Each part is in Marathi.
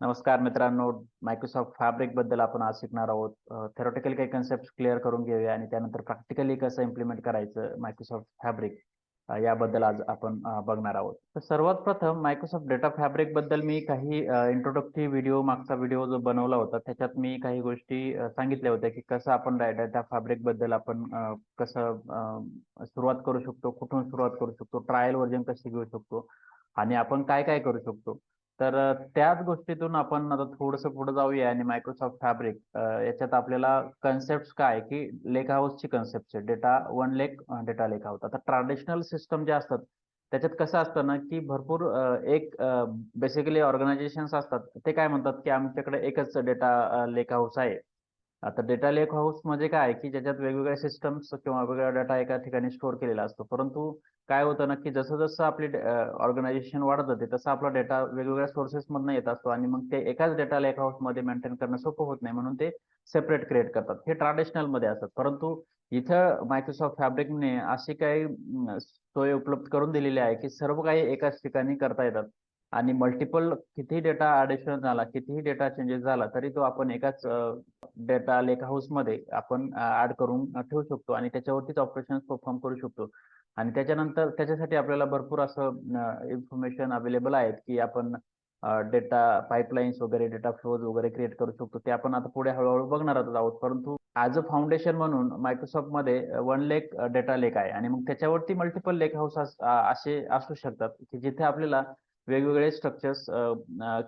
नमस्कार मित्रांनो मायक्रोसॉफ्ट फॅब्रिकबद्दल आपण आज शिकणार आहोत. थेरोटिकल काही कन्सेप्ट क्लिअर करून घेऊया आणि त्यानंतर प्रॅक्टिकली कसं इम्प्लिमेंट करायचं मायक्रोसॉफ्ट फॅब्रिक याबद्दल आज आपण बघणार आहोत. तर सर्वात प्रथम मायक्रोसॉफ्ट डेटा फॅब्रिकबद्दल मी काही इंट्रोडक्टिव्ह व्हिडिओ मागचा व्हिडिओ जो बनवला होता त्याच्यात मी काही गोष्टी सांगितल्या होत्या की कसं आपण डेटा फॅब्रिकबद्दल आपण कसं सुरुवात करू शकतो कुठून सुरुवात करू शकतो ट्रायल व्हर्जन कशी घेऊ शकतो आणि आपण काय काय करू शकतो. तर त्याच गोष्टीतून आपण आता थोडस पुढे जाऊया आणि मायक्रोसॉफ्ट फॅब्रिक याच्यात आपल्याला कन्सेप्ट काय की लेक हाऊसची कन्सेप्ट आहे डेटा वन लेक डेटा लेक हाऊस आता ट्रॅडिशनल सिस्टम जे असतात त्याच्यात कसं असतं ना की भरपूर एक बेसिकली ऑर्गनायझेशन्स असतात. ते काय म्हणतात की आमच्याकडे एकच डेटा लेक हाऊस आहे. आता डेटा लेक हाऊस म्हणजे काय की ज्याच्यात वेगवेगळ्या सिस्टम्स किंवा वेगवेगळा डेटा एका ठिकाणी स्टोअर केलेला असतो. परंतु काय होतं ना की जसं जसं आपली ऑर्गनायझेशन वाढत जाते तसं आपला डेटा वेगवेगळ्या सोर्सेसमधनं येत असतो आणि मग ते एकाच डेटा लेक हाऊसमध्ये मेंटेन करणं सोपं होत नाही. म्हणून ते सेपरेट क्रिएट करतात. हे ट्रॅडिशनलमध्ये असतात परंतु इथं मायक्रोसॉफ्ट फॅब्रिकने अशी काही सोय उपलब्ध करून दिलेली आहे की सर्व काही एकाच ठिकाणी करता येतात. आणि मल्टिपल कितीही डेटा ऍडिशन झाला कितीही डेटा चेंजेस झाला तरी तो आपण एकाच डेटा लेक हाऊसमध्ये आपण ऍड करून ठेवू शकतो आणि त्याच्यावरतीच ऑपरेशन परफॉर्म करू शकतो. आणि त्याच्यानंतर त्याच्यासाठी आपल्याला भरपूर असं इन्फॉर्मेशन अवेलेबल आहेत की आपण डेटा पाईपलाईन्स वगैरे डेटा फ्लोज वगैरे क्रिएट करू शकतो. ते आपण आता पुढे हळूहळू बघणार आहोत परंतु ॲज अ फाउंडेशन म्हणून मायक्रोसॉफ्टमध्ये वन लेक डेटा लेक आहे. आणि मग त्याच्यावरती मल्टिपल लेक हाऊस असे असू शकतात की जिथे आपल्याला वेगवेगळे स्ट्रक्चर्स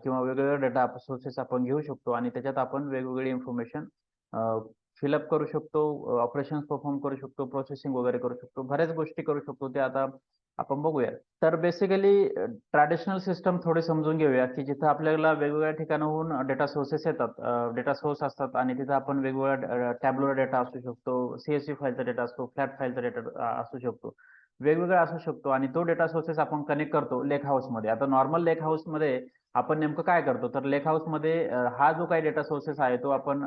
किंवा वेगवेगळे डेटा सोर्सेस आपण घेऊ शकतो. आणि त्याच्यात आपण वेगवेगळी इन्फॉर्मेशन फिलअप करू शकतो ऑपरेशन परफॉर्म करू शकतो प्रोसेसिंग वगैरे करू शकतो बऱ्याच गोष्टी करू शकतो. ते आता आपण बघूया तर बेसिकली ट्रॅडिशनल सिस्टम थोडी समजून घेऊया की जिथं आपल्याला वेगवेगळ्या ठिकाणाहून डेटा सोर्सेस येतात डेटा सोर्स असतात आणि तिथं आपण वेगवेगळ्या टॅब्लोर डेटा असू शकतो सीएससी फाईलचा डेटा असतो फ्लॅट फाईलचा डेटा असू शकतो. वेगवेगळा असू शकतो आणि तो डेटा सोर्सेस आपण कनेक्ट करतो लेक हाऊसमध्ये. आता नॉर्मल लेक हाऊसमध्ये आपण नेमकं काय करतो? तर लेखमध्ये हा जो काही डेटा सोर्सेस आहे तो आपण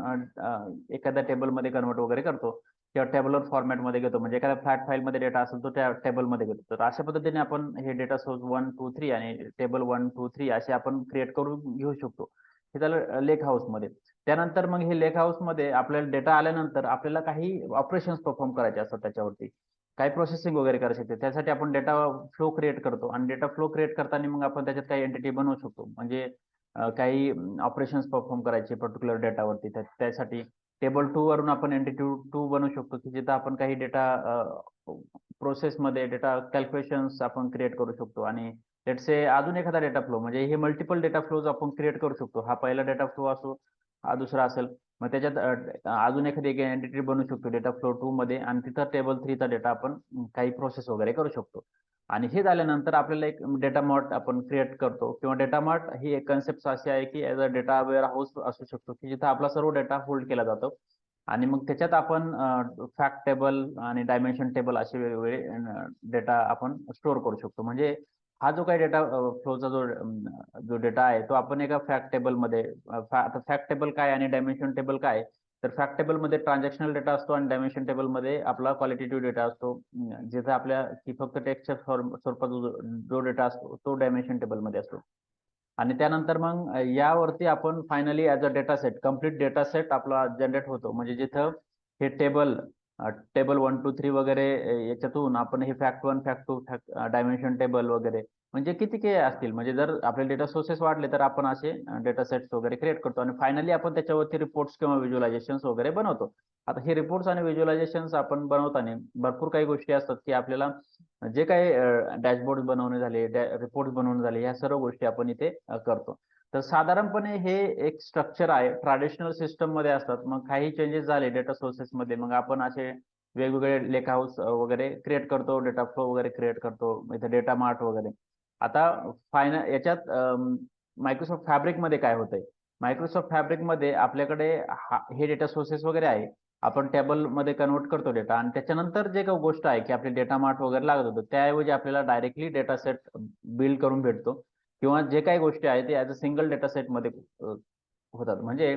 एखाद्या टेबलमध्ये कन्वर्ट वगैरे करतो किंवा टेबलर फॉर्मॅटमध्ये घेतो. म्हणजे एखाद्या फ्लॅट फाईल मध्ये डेटा असेल तो त्या टेबलमध्ये घेतो. तर अशा पद्धतीने आपण हे data source one two three आणि टेबल वन टू थ्री असे आपण क्रिएट करून घेऊ शकतो. हे झालं लेक हाऊसमध्ये त्यानंतर मग हे लेक हाऊसमध्ये आपल्याला डेटा आल्यानंतर आपल्याला काही ऑपरेशन्स परफॉर्म करायचे असतात त्याच्यावरती. काही प्रोसेसिंग वगैरे करायची ते त्यासाठी आपण डेटा फ्लो क्रिएट करतो. आणि डेटा फ्लो क्रिएट करताना मग आपण त्याच्यात काही एंटिटी बनवू शकतो. म्हणजे काही ऑपरेशन्स परफॉर्म करायचे पर्टिक्युलर डेटावरती त्यासाठी टेबल टू वरून आपण एंटिटी टू बनवू शकतो की जिथं आपण काही डेटा प्रोसेसमध्ये डेटा कॅल्क्युलेशन्स आपण क्रिएट करू शकतो. आणि से अजून एखादा डेटा फ्लो म्हणजे हे मल्टिपल डेटा फ्लोज आपण क्रिएट करू शकतो. हा पहिला डेटा फ्लो असो हा दुसरा असेल. मग त्याच्यात अजून एखादी एक एंटिटी बनवू शकतो डेटा फ्लो टू मध्ये. आणि तिथं टेबल थ्रीचा डेटा आपण काही प्रोसेस वगैरे करू शकतो. आणि हे झाल्यानंतर आपल्याला एक डेटा मार्ट आपण क्रिएट करतो. किंवा डेटा मार्ट ही एक कन्सेप्ट अशी आहे की as a data warehouse असू शकतो की जिथं आपला सर्व डेटा होल्ड केला जातो. आणि मग त्याच्यात आपण फॅक्ट टेबल आणि डायमेन्शन टेबल असे वेगवेगळे डेटा आपण स्टोअर करू शकतो. म्हणजे हा जो काही डेटा फ्लोचा जो जो डेटा आहे तो आपण एका फॅक्ट टेबलमध्ये आता फॅक्ट टेबल काय आणि डायमेन्शन टेबल काय तर फॅक्ट टेबलमध्ये ट्रान्झॅक्शनल डेटा असतो आणि डायमेन्शन टेबलमध्ये आपला क्वालिटेटिव्ह डेटा असतो. जिथे आपल्या की फक्त टेक्स्टच्या स्वरूपात जो- डेटा असतो तो डायमेन्शन टेबलमध्ये असतो. आणि त्यानंतर मग यावरती आपण finally as a data set complete data set आपला जनरेट होतो. म्हणजे जिथं हे table table one two three वगैरे याच्यातून आपण हे fact one fact two fact dimension table वगैरे म्हणजे किती के असतील? म्हणजे जर आपले डेटा सोर्सेस वाढले तर आपण असे डेटा सेट्स वगैरे क्रिएट करतो आणि फायनली आपण त्याच्यावरती रिपोर्ट्स किंवा व्हिज्युअलायझेशन्स वगैरे बनवतो. आता हे रिपोर्ट्स आणि व्हिज्युअलायझेशन्स आपण बनवताना भरपूर काही गोष्टी असतात की आपल्याला जे काही डॅशबोर्ड बनवणे झाले रिपोर्ट बनवणे झाले ह्या सर्व गोष्टी आपण इथे करतो. तर साधारणपणे हे एक स्ट्रक्चर आहे. ट्रॅडिशनल सिस्टममध्ये असतात. मग काही चेंजेस झाले डेटा सोर्सेस मध्ये मग आपण असे वेगवेगळे लेक हाऊस वगैरे क्रिएट करतो डेटा फ्लो वगैरे क्रिएट करतो इथे डेटा मार्ट वगैरे. आता फायनल याच्यात मायक्रोसॉफ्ट फॅब्रिकमध्ये काय होतंय? मायक्रोसॉफ्ट फॅब्रिकमध्ये आपल्याकडे हे डेटा सोर्सेस वगैरे आहे. आपण टेबलमध्ये कन्वर्ट करतो डेटा आणि त्याच्यानंतर जे काही गोष्ट आहे की आपले डेटा मार्ट वगैरे लागत होतं त्याऐवजी आपल्याला डायरेक्टली डेटा सेट बिल्ड करून भेटतो. किंवा जे काही गोष्टी आहेत ते ऍज अ सिंगल डेटा सेटमध्ये होतात. म्हणजे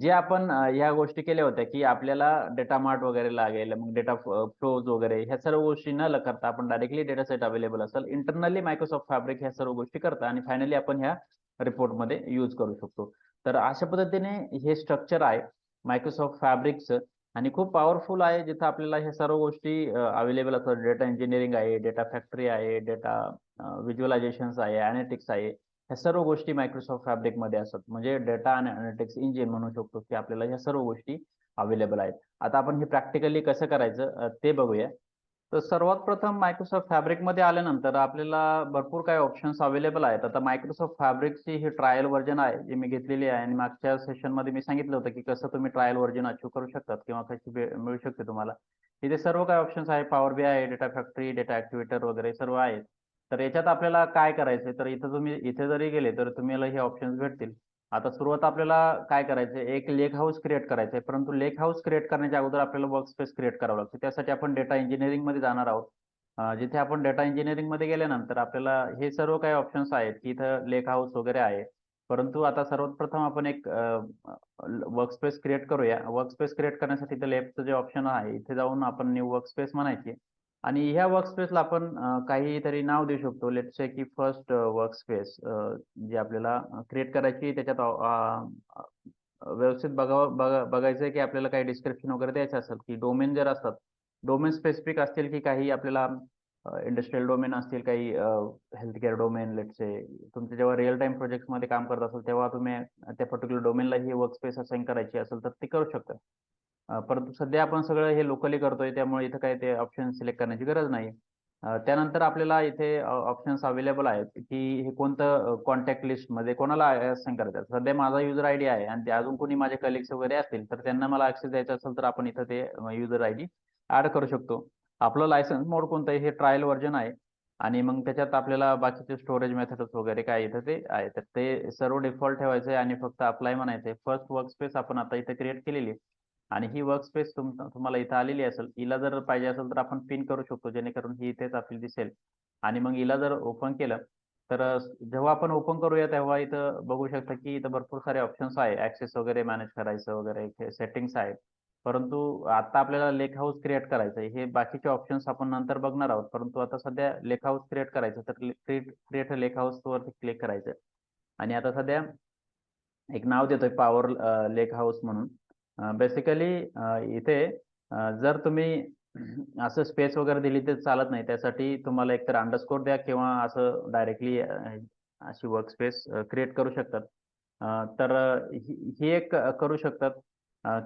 जे आपण ह्या गोष्टी केल्या होत्या की आपल्याला डेटा मार्ट वगैरे लागेल मग डेटा फ्लोज वगैरे ह्या सर्व गोष्टी न ल करता आपण डायरेक्टली डेटा सेट अवेलेबल असेल इंटरनली मायक्रोसॉफ्ट फॅब्रिक ह्या सर्व गोष्टी करता आणि फायनली आपण ह्या रिपोर्टमध्ये यूज करू शकतो. तर अशा पद्धतीने हे स्ट्रक्चर आहे. मायक्रोसॉफ्ट फॅब्रिकचं आणि खूप पॉवरफुल आहे जिथं आपल्याला ह्या सर्व गोष्टी अवेलेबल असतात. डेटा इंजिनिअरिंग आहे डेटा फॅक्टरी आहे डेटा व्हिज्युअलायझेशन्स आहे अॅनालिटिक्स आहे. ह्या सर्व गोष्टी मायक्रोसॉफ्ट फॅब्रिकमध्ये असतात. म्हणजे डेटा आणि अॅनालिटिक्स इंजिन म्हणू शकतो की आपल्याला ह्या सर्व गोष्टी अवेलेबल आहेत. आता आपण हे प्रॅक्टिकली कसं करायचं ते बघूया. तर सर्वात प्रथम मायक्रोसॉफ्ट फॅब्रिकमध्ये आल्यानंतर आपल्याला भरपूर काही ऑप्शन्स अवेलेबल आहेत. आता मायक्रोसॉफ्ट फॅब्रिकची ही ट्रायल व्हर्जन आहे जी मी घेतलेली आहे. आणि मागच्या सेशनमध्ये मी सांगितलं होतं की कसं तुम्ही ट्रायल व्हर्जन अचीव करू शकतात किंवा कशी मिळू शकते तुम्हाला. इथे सर्व काही ऑप्शन्स आहे पॉवर बी आहे डेटा फॅक्टरी डेटा ऍक्टिव्हेटर वगैरे सर्व आहेत. तर याच्यात आपल्याला काय करायचं तर इथं तुम्ही इथे जरी गेले तर तुम्हाला हे ऑप्शन्स भेटतील. आता सुरुवात आपल्याला काय करायचंय? एक लेक हाऊस क्रिएट करायचंय. परंतु लेक हाऊस क्रिएट करण्याच्या अगोदर आपल्याला वर्क स्पेस क्रिएट करावं लागतं. त्यासाठी आपण डेटा इंजिनिअरिंगमध्ये जाणार आहोत. जिथे आपण डेटा इंजिनिअरिंगमध्ये गेल्यानंतर आपल्याला हे सर्व काही ऑप्शन्स आहेत की इथं लेक हाऊस वगैरे आहे. परंतु आता सर्वात प्रथम आपण एक वर्क स्पेस क्रिएट करूया. वर्क स्पेस क्रिएट करण्यासाठी इथे लेफ्टचं जे ऑप्शन आहे इथे जाऊन आपण न्यू वर्क स्पेस म्हणायची. आणि ह्या वर्कस्पेसला आपण काहीतरी नाव देऊ शकतो. लेट्स से की फर्स्ट वर्क स्पेस आपल्याला क्रिएट करायची त्याच्यात व्यवस्थित बघावं बघा बघायचं की आपल्याला काही डिस्क्रिप्शन वगैरे द्यायचं असेल की डोमेन जर असतात डोमेन स्पेसिफिक असतील की काही आपल्याला इंडस्ट्रियल डोमेन असतील काही health care domain let's say तुमचे जेव्हा रिअल टाइममध्ये काम करत असाल तेव्हा तुम्ही त्या पर्टिक्युलर डोमेनला ही वर्क स्पेस असाइन करायची असेल तर ती करू शकता. परंतु सध्या आपण सगळं हे लोकली करतोय त्यामुळे इथं काही ते ऑप्शन सिलेक्ट करण्याची गरज नाही त्यानंतर आपल्याला इथे ऑप्शन्स अवेलेबल आहेत की हे कोणतं कॉन्टॅक्ट लिस्टमध्ये कोणाला असाइन करायचं आहे. सध्या माझा युजर आयडी आहे आणि ते अजून कोणी माझे कलिग्स वगैरे असतील तर त्यांना मला ऍक्सेस द्यायचा असेल तर आपण इथं ते युजर आयडी ऍड करू शकतो. आपलं लायसन्स मोड कोणतं आहे हे ट्रायल व्हर्जन आहे आणि मग त्याच्यात आपल्याला बाकीचे स्टोरेज मेथड्स वगैरे काय इथं ते आहे. तर ते सर्व डिफॉल्ट ठेवायचं आहे आणि फक्त अप्लाय म्हणायचं आहे फर्स्ट वर्क स्पेस आपण आता इथे क्रिएट केलेली आहे. आणि ही वर्क स्पेस तुम्हाला इथं आलेली असेल हिला जर पाहिजे असेल तर आपण पिन करू शकतो जेणेकरून ही इथेच आपली दिसेल. आणि मग हिला जर ओपन केलं तर जेव्हा आपण ओपन करूया तेव्हा इथं बघू शकता की इथं भरपूर सारे ऑप्शन्स आहे. ऍक्सेस वगैरे मॅनेज करायचं वगैरे सेटिंग्स आहेत. परंतु आता आपल्याला लेक हाऊस क्रिएट करायचं आहे. हे बाकीचे ऑप्शन्स आपण नंतर बघणार आहोत. परंतु आता सध्या लेख हाऊस क्रिएट करायचं तर क्रिएट क्रिएट लेक हाऊस वरती क्लिक करायचं आणि आता सध्या एक नाव देतोय पॉवर लेक हाऊस म्हणून. बेसिकली इथे जर तुम्ही असं स्पेस वगैरे दिली तर चालत नाही. त्यासाठी तुम्हाला एकतर अंडरस्कोर द्या किंवा असं डायरेक्टली अशी वर्क स्पेस क्रिएट करू शकतात. तर ही एक करू शकतात.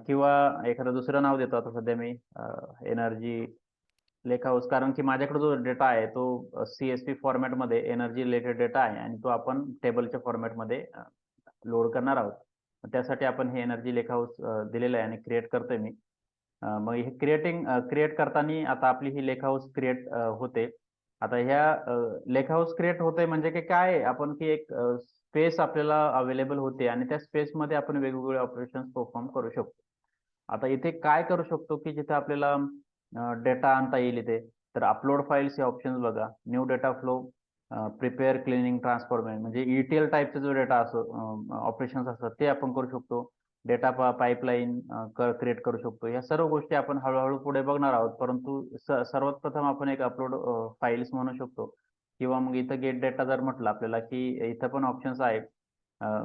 किंवा एखादं दुसरं नाव देतो आता सध्या मी एनर्जी लेख हाऊस कारण की माझ्याकडे जो डेटा आहे तो सी एस पी फॉर्मॅटमध्ये एनर्जी रिलेटेड डेटा आहे आणि तो आपण टेबलच्या फॉर्मॅटमध्ये लोड करणार आहोत. त्यासाठी आपण हे एनर्जी लेख हाऊस दिलेलं आहे आणि क्रिएट करतोय मी. मग हे क्रिएटिंग क्रिएट करताना आता आपली ही लेख हाऊस क्रिएट होते. आता ह्या लेख हाऊस क्रिएट होते म्हणजे की काय आपण की एक स्पेस आपल्याला अवेलेबल होते आणि त्या स्पेसमध्ये आपण वेगवेगळे ऑपरेशन्स परफॉर्म करू शकतो. आता इथे काय करू शकतो की जिथे आपल्याला डेटा आणता येईल इथे? तर अपलोड फाईल्स हे ऑप्शन्स बघा. New data flow prepare cleaning transformation म्हणजे ईटीएल टाईपचा जो डेटा असतो ऑपरेशन्स असतात ते आपण करू शकतो. डेटा पाईपलाईन क्रिएट करू शकतो. या सर्व गोष्टी आपण हळूहळू पुढे बघणार आहोत. परंतु सर्वात प्रथम आपण एक अपलोड फाईल्स म्हणू शकतो. किंवा मग इथं गेट डेटा जर म्हटलं आपल्याला की इथं पण ऑप्शन्स आहेत.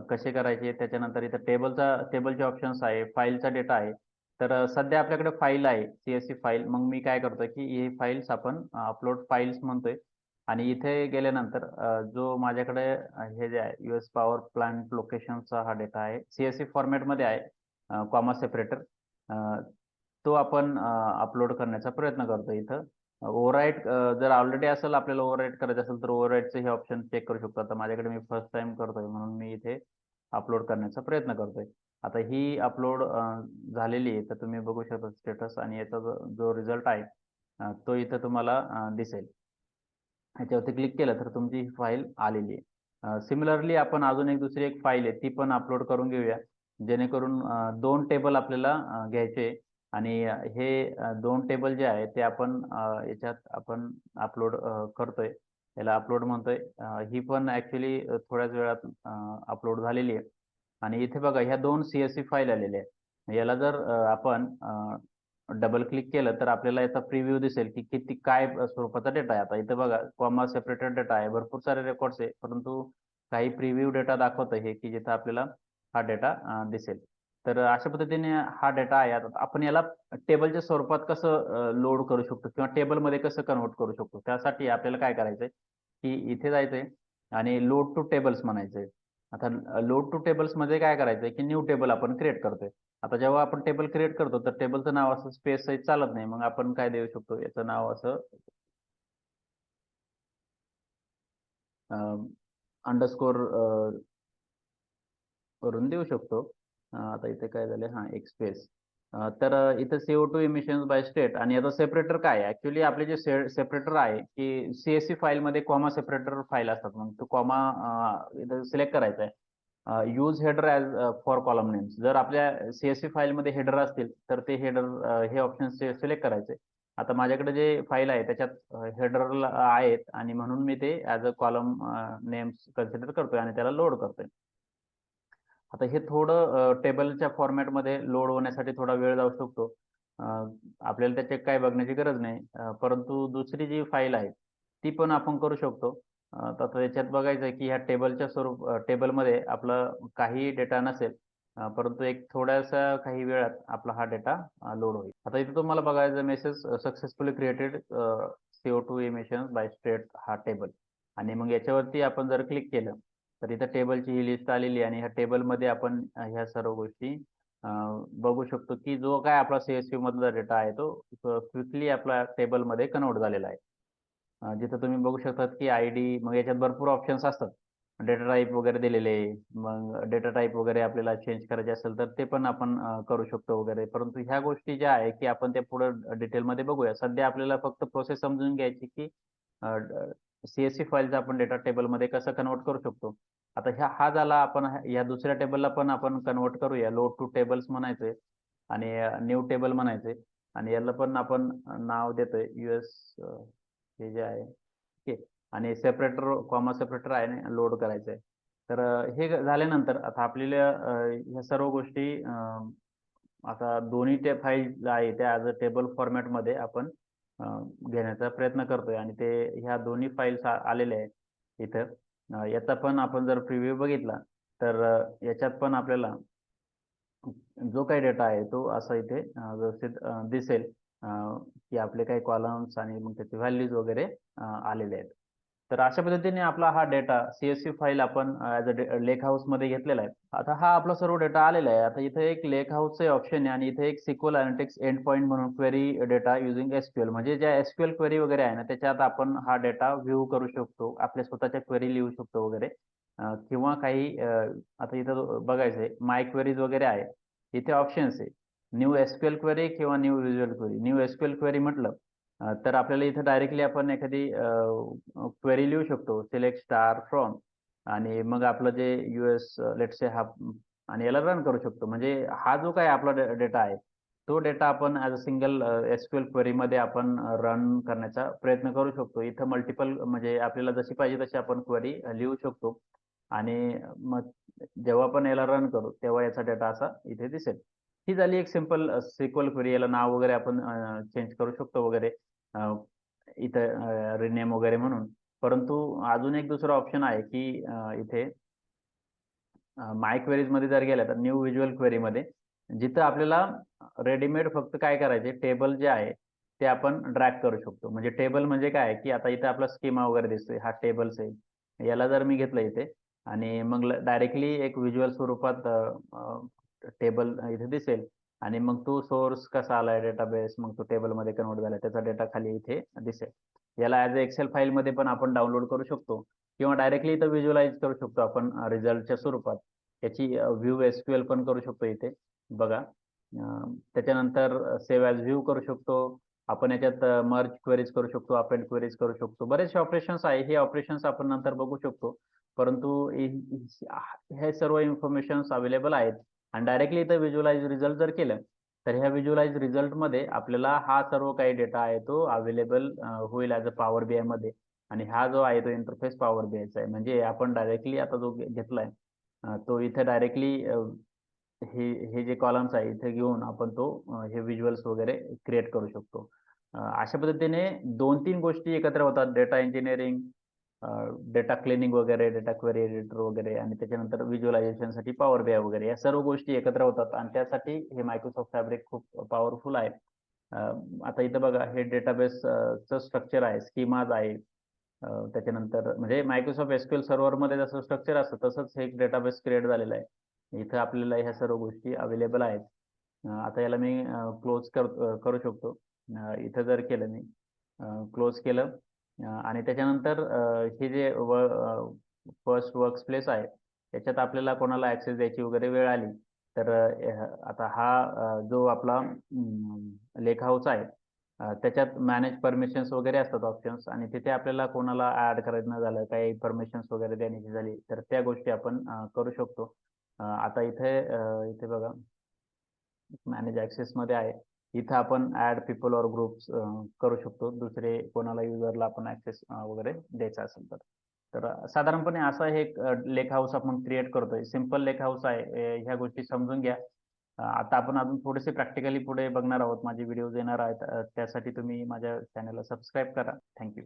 कसे करायचे त्याच्यानंतर इथं टेबलचा टेबलचे ऑप्शन्स आहे फाईलचा डेटा आहे. तर सध्या आपल्याकडे फाईल आहे सीएससी फाईल मग मी काय करतोय की हे फाईल्स आपण अपलोड फाईल्स म्हणतोय. आणि इथे गेल्यानंतर जो माझ्याकडे हे जे आहे युएस पॉवर प्लांट लोकेशनचा हा डेटा आहे सीएससी फॉर्मॅटमध्ये आहे कॉमा सेपरेटर तो आपण अपलोड करण्याचा प्रयत्न करतो इथं. ओव्हरराईट जर ऑलरेडी असेल आपल्याला ओव्हरराईट करायचं असेल तर ओव्हरराईटचं हे ऑप्शन चेक करू शकतो. आता माझ्याकडे मी फर्स्ट टाइम करतोय म्हणून मी इथे अपलोड करण्याचा प्रयत्न करतोय. आता ही अपलोड झालेली आहे तर तुम्ही बघू शकता स्टेटस आणि याचा जो- रिझल्ट आहे तो इथं तुम्हाला दिसेल. ह्याच्यावरती क्लिक केलं तर तुमची ही फाईल आलेली आहे. सिमिलरली आपण अजून एक दुसरी एक फाईल आहे ती पण अपलोड करून घेऊया. जेणेकरून दोन टेबल आपल्याला घ्यायचे आणि हे दोन टेबल जे आहे ते आपण याच्यात आपण अपलोड करतोय. याला अपलोड म्हणतोय. ही पण ऍक्च्युली थोड्याच वेळात अपलोड झालेली आहे. आणि इथे बघा ह्या दोन सीएससी फाईल आलेल्या आहेत. याला जर आपण डबल क्लिक केलं तर आपल्याला याचा प्रिव्ह्यू दिसेल की किती काय स्वरूपाचा डेटा आहे. आता इथे बघा कॉमा सेपरेटेड डेटा आहे. भरपूर सारे रेकॉर्ड्स आहे परंतु काही प्रिव्ह्यू डेटा दाखवतं हे की जिथं आपल्याला हा डेटा दिसेल. तर अशा पद्धतीने हा डेटा आहे. आता आपण याला टेबलच्या स्वरूपात कसं लोड करू शकतो किंवा टेबलमध्ये कसं कन्वर्ट करू शकतो? त्यासाठी आपल्याला काय करायचंय? की इथे जायचंय आणि लोड टू टेबल्स म्हणायचंय. आता लोड टू टेबल्समध्ये काय करायचंय की न्यू टेबल आपण क्रिएट करतोय. आता जेव्हा आपण टेबल क्रिएट करतो तर टेबलचं नाव असं स्पेस साईज चालत नाही. मग आपण काय देऊ शकतो? याचं नाव असं अंडरस्कोर करून देऊ शकतो. आता इथे काय झालं? हा एक स्पेस तर इथं CO two emission by state आणि याचा सेपरेटर काय आहे? ऍक्च्युली आपले जे सेपरेटर आहे की सीएससी फाईल मध्ये कॉमा सेपरेटर फाईल असतात. मग तो कॉमा इथं सिलेक्ट करायचा आहे. Use header as for column names जर आपल्या सीएससी फाईलमध्ये हेडर असतील तर ते हेडर हे ऑप्शन सिलेक्ट करायचे. आता माझ्याकडे जे फाईल आहे त्याच्यात हेडर आहेत आणि म्हणून मी ते as a column names consider करतोय आणि त्याला लोड करतोय. आता हे थोडं टेबलच्या फॉर्मॅटमध्ये लोड होण्यासाठी थोडा वेळ जाऊ शकतो. आपल्याला त्याचे काय बघण्याची गरज नाही. परंतु दुसरी जी फाईल आहे ती पण आपण करू शकतो. आता याच्यात बघायचं की ह्या टेबलच्या स्वरूप टेबलमध्ये आपलं काही डेटा नसेल परंतु एक थोड्याशा काही वेळात आपला हा डेटा लोड होईल. आता इथे तुम्हाला बघायचं message successfully created CO two emission by state हा टेबल आणि मग याच्यावरती आपण जर क्लिक केलं तर इथं टेबलची ही लिस्ट आलेली आणि ह्या टेबलमध्ये आपण ह्या सर्व गोष्टी बघू शकतो की जो काय आपला सीएससी मधला डेटा आहे तो क्विकली आपल्या टेबलमध्ये कन्वर्ट झालेला आहे. जिथं तुम्ही बघू शकतात की आय डी मग याच्यात भरपूर ऑप्शन्स असतात. डेटा टाईप वगैरे दिलेले मग डेटा टाईप वगैरे आपल्याला चेंज करायचे असेल तर ते पण आपण करू शकतो वगैरे. परंतु ह्या गोष्टी ज्या आहे की आपण त्या पुढे डिटेलमध्ये बघूया. सध्या आपल्याला फक्त प्रोसेस समजून घ्यायची की सीएससी फाईलचा आपण डेटा टेबलमध्ये कसं कन्वर्ट करू शकतो. आता ह्या हा झाला आपण ह्या दुसऱ्या टेबलला पण आपण कन्वर्ट करूया. लोड टू टेबल्स म्हणायचे आणि न्यू टेबल म्हणायचे. आणि याला पण आपण नाव देतोय. युएस हे जे आहे ओके आणि सेपरेटर कॉमा सेपरेटर आहे लोड करायचं आहे. तर हे झाल्यानंतर आता आपल्याला ह्या सर्व गोष्टी आता दोन्ही ते फाईल आहे त्या ॲज अ टेबल फॉर्मॅटमध्ये आपण घेण्याचा प्रयत्न करतोय. आणि ते ह्या दोन्ही फाईल्स आलेल्या आहेत इथं. याचा पण आपण जर प्रिव्ह्यू बघितला तर याच्यात पण आपल्याला जो काही डेटा आहे तो असा इथे व्यवस्थित दिसेल. की आपले काही कॉलम्स आणि मग त्याचे व्हॅल्यूज वगैरे आलेले आहेत. तर अशा पद्धतीने आपला हा डेटा सीएससी फाईल आपण ॲज अ लेक हाऊसमध्ये घेतलेला आहे. आता हा आपला सर्व डेटा आलेला आहे. आता इथे एक लेक हाऊसचे ऑप्शन आहे आणि इथे एक सिक्वल अनालिटिक्स एंड पॉईंट म्हणून क्वेरी डेटा युझिंग एसक्यूएल म्हणजे ज्या एसक्यूएल क्वेरी वगैरे आहे ना त्याच्यात आपण हा डेटा व्ह्यू करू शकतो आपल्या स्वतःच्या क्वेरी लिहू शकतो वगैरे. किंवा काही आता इथं बघायचंय माय क्वेरीज वगैरे आहे. इथे ऑप्शन्स आहे. न्यू एसक्यूएल क्वेरी किंवा new visual query new SQL query म्हटलं तर आपल्याला इथं डायरेक्टली आपण एखादी क्वेरी लिहू शकतो. सिलेक्ट स्टार फ्रॉम आणि मग आपलं जे युएस लेटसे हा आणि याला रन करू शकतो. म्हणजे हा जो काय आपला डेटा आहे तो डेटा आपण as a single S Q L क्वेरीमध्ये आपण रन करण्याचा प्रयत्न करू शकतो. इथं मल्टिपल म्हणजे आपल्याला जशी पाहिजे तशी आपण क्वेरी लिहू शकतो. आणि मग जेव्हा आपण याला रन करू तेव्हा याचा डेटा असा इथे दिसेल. ही झाली एक सिंपल सिक्वल क्वेरी याला नाव वगैरे आपण चेंज करू शकतो वगैरे इथं रिनेम वगैरे म्हणून. परंतु अजून एक दुसरा ऑप्शन आहे की इथे माय क्वेरीजमध्ये जर गेल्या तर न्यू व्हिज्युअल क्वेरीमध्ये जिथं आपल्याला रेडीमेड फक्त काय करायचे टेबल जे आहे ते आपण ड्रॅग करू शकतो. म्हणजे टेबल म्हणजे काय की आता इथे आपला स्कीमा वगैरे दिसतोय हा टेबल्स आहे. याला जर मी घेतलं इथे आणि मग डायरेक्टली एक व्हिज्युअल स्वरूपात टेबल इथे दिसेल. आणि मग तो सोर्स कसा आलाय डेटाबेस मग तो टेबलमध्ये कन्वर्ट झाला त्याचा डेटा खाली इथे दिसेल. याला ॲज अ एक्सेल फाईलमध्ये पण आपण डाउनलोड करू शकतो किंवा डायरेक्टली इथं व्हिज्युअलाइज करू शकतो आपण रिझल्टच्या स्वरूपात. याची व्ह्यू एसक्यूएल पण करू शकतो इथे. बघा. त्याच्यानंतर सेव्ह ॲज व्ह्यू करू शकतो. आपण याच्यात मर्ज क्वेरीज करू शकतो अपेंड क्वेरीज करू शकतो. बरेचसे ऑपरेशन्स आहे. हे ऑपरेशन्स आपण नंतर बघू शकतो. परंतु हे सर्व इन्फॉर्मेशन्स अवेलेबल आहेत. आणि डायरेक्टली इथं व्हिज्युअलाइज रिझल्ट जर केलं तर ह्या व्हिज्युअलाइज रिझल्टमध्ये आपल्याला हा सर्व काही डेटा आहे तो अवेलेबल होईल ॲज अ पॉवर बी मध्ये. आणि हा जो आहे तो इंटरफेस पॉवर बी आहे. म्हणजे आपण डायरेक्टली आता जो घेतलाय तो इथे डायरेक्टली हे हे जे कॉलम्स आहे इथे घेऊन आपण तो हे व्हिज्युअल्स वगैरे क्रिएट करू शकतो. अशा पद्धतीने दोन तीन गोष्टी एकत्र होतात. डेटा इंजिनिअरिंग डेटा क्लिनिंग वगैरे डेटा क्वेरी एडिटर वगैरे आणि त्याच्यानंतर व्हिज्युअलायझेशनसाठी पॉवर बी आय वगैरे या सर्व गोष्टी एकत्र होतात आणि त्यासाठी हे मायक्रोसॉफ्ट फॅब्रिक खूप पॉवरफुल आहे. आता इथं बघा हे डेटाबेसचं स्ट्रक्चर आहे स्कीमाज आहे. त्याच्यानंतर म्हणजे मायक्रोसॉफ्ट एसक्यूएल सर्व्हरमध्ये जसं स्ट्रक्चर असतं तसंच हे डेटाबेस क्रिएट झालेलं आहे. इथं आपल्याला ह्या सर्व गोष्टी अवेलेबल आहेत. आता याला मी क्लोज कर करू शकतो. इथं जर केलं मी क्लोज केलं. आणि त्याच्यानंतर हे जे फर्स्ट वर्क प्लेस आहे त्याच्यात आपल्याला कोणाला ऍक्सेस द्यायची वगैरे वेळ आली तर आता हा जो आपला लेख हाऊस आहे त्याच्यात मॅनेज परमिशन्स वगैरे असतात ऑप्शन्स आणि तिथे आपल्याला कोणाला ऍड करायचं झालं काही परमिशन्स वगैरे देण्याची झाली तर त्या गोष्टी आपण करू शकतो. आता इथे इथे बघा मॅनेज ऍक्सेस मध्ये आहे. इथं आपण ऍड पीपल और ग्रुप्स करू शकतो. दुसरे कोणाला युजरला आपण ऍक्सेस वगैरे द्यायचा असेल तर. तर साधारणपणे असा हे एक लेक हाऊस आपण क्रिएट करतोय. सिंपल लेक हाऊस आहे. ह्या गोष्टी समजून घ्या. आता आपण अजून थोडेसे प्रॅक्टिकली पुढे बघणार आहोत. माझे व्हिडिओ येणार आहेत. त्यासाठी तुम्ही माझ्या चॅनलला सबस्क्राईब करा. थँक्यू